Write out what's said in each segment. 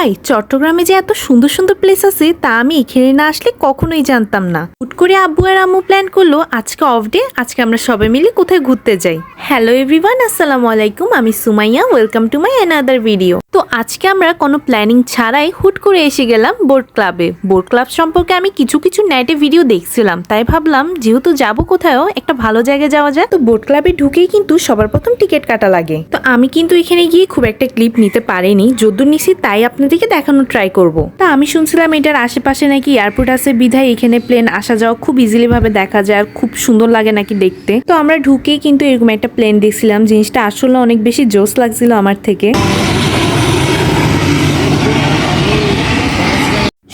ভাই চট্টগ্রামে যে এত সুন্দর সুন্দর প্লেস আছে, তা আমি এখানে না আসলে কখনোই জানতাম না। হুট করে আব্বু আর আম্মু প্ল্যান করল, আজকে অফ ডে আজকে আমরা সবাই মিলে কোথায় ঘুরতে যাই। হ্যালো এভরিওয়ান আসসালামু আলাইকুম, আমি Sumaiya welcome to my another video তো আজকে আমরা কোনো প্ল্যানিং ছাড়াই হুট করে এসে গেলাম বোট ক্লাবে বোট ক্লাব সম্পর্কে আমি কিছু কিছু নেটে ভিডিও দেখছিলাম, তাই ভাবলাম যেহেতু যাব কোথাও একটা ভালো জায়গায় যাওয়া যায় তো বোট ক্লাবে ঢুকেই কিন্তু সবার প্রথম টিকিট কাটা লাগে। তো আমি কিন্তু এখানে গিয়ে খুব একটা ক্লিপ নিতে পারিনি, যদ্দূর নিছি, তাই আপনাদেরকে দেখানোর ট্রাই করব। তা আমি শুনছিলাম এটার আশেপাশে নাকি এয়ারপোর্ট আছে, বিধায় এখানে প্লেন আসা যাওয়া খুব ইজিলি ভাবে দেখা যায় আর খুব সুন্দর লাগে নাকি দেখতে। তো আমরা ঢুকেই কিন্তু এরকম একটা প্লেন দেখছিলাম, জিনিসটা আসলে অনেক বেশি জোস লাগছিল আমার থেকে।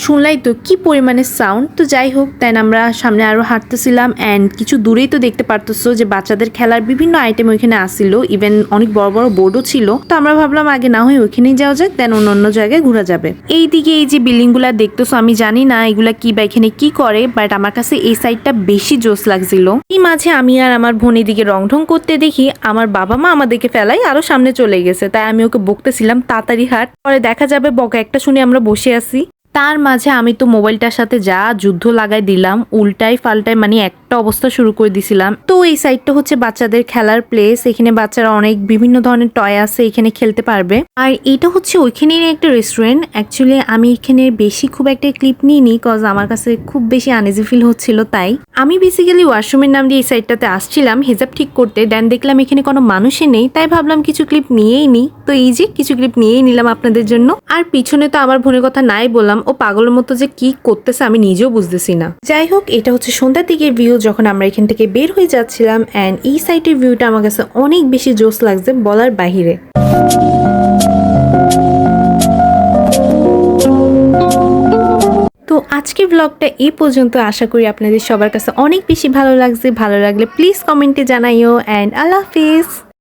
শুনলাই তো, কি পরিমাণে সাউন্ড তো যাই হোক দেন আমরা সামনে আরও হাঁটতেছিলাম অ্যান্ড কিছু দূরেই তো দেখতে পারতেছো যে বাচ্চাদের খেলার বিভিন্ন আইটেম ওইখানে আসছিল ইভেন অনেক বড় বড় বোর্ডও ছিল। তো আমরা ভাবলাম আগে না হয় ওইখানেই যাওয়া যাক দেন অন্য অন্য জায়গায় ঘোরা যাবে। এইদিকে এই যে বিল্ডিংগুলা দেখতেছো, আমি জানি না এগুলা কি বা এখানে কি করে বাট আমার কাছে এই সাইডটা বেশি জোস লাগছিল। এই মাঝে আমি আর আমার বোন এদিকে রং ঢং করতে দেখি, আমার বাবা মা আমাদেরকে ফেলাই আরও সামনে চলে গেছে, তাই আমি ওকে বকতেছিলাম, তাড়াতাড়ি হাট। পরে দেখা যাবে, বকা একটা শুনে আমরা বসে আছি। তার মাঝে আমি তো মোবাইলটার সাথে যা যুদ্ধ লাগাই দিলাম উল্টাই ফাল্টাই মানে একটা অবস্থা শুরু করে দিছিলাম। তো এই সাইডটা হচ্ছে বাচ্চাদের খেলার প্লেস এখানে বাচ্চারা অনেক বিভিন্ন ধরনের টয় আছে, এখানে খেলতে পারবে। আর এটা হচ্ছে ওইখানের একটা রেস্টুরেন্ট অ্যাকচুয়ালি আমি এখানে বেশি খুব একটা ক্লিপ নিইনি কজ আমার কাছে খুব বেশি আনইজি ফিল হচ্ছিল তাই। আমি বেসিক্যালি ওয়াশরুমের নাম দিয়ে এই সাইডটাতে আসছিলাম হেজাব ঠিক করতে। দেন দেখলাম এখানে কোনো মানুষই নেই, তাই ভাবলাম কিছু ক্লিপ নিয়েই নি। তো এই যে কিছু ক্লিপ নিয়েই নিলাম আপনাদের জন্য। আর পিছনে তো আমার বোনের কথা নাই বললাম, ও পাগলের মতো যে কি করতেছে আমি নিজেও বুঝতেছি না। যাই হোক, এটা হচ্ছে সন্ধ্যার দিকের ভিউ যখন আমরা এখান থেকে বের হয়ে যাচ্ছিলাম অ্যান্ড এই সাইটের ভিউটা আমার কাছে অনেক বেশি জোস লাগছে বলার বাহিরে। তো আজকের ব্লগটা এই পর্যন্ত। আশা করি আপনাদের সবার কাছে অনেক বেশি ভালো লাগছে। ভালো লাগলে প্লিজ কমেন্টে জানাইও অ্যান্ড আল্লাহ হাফিজ।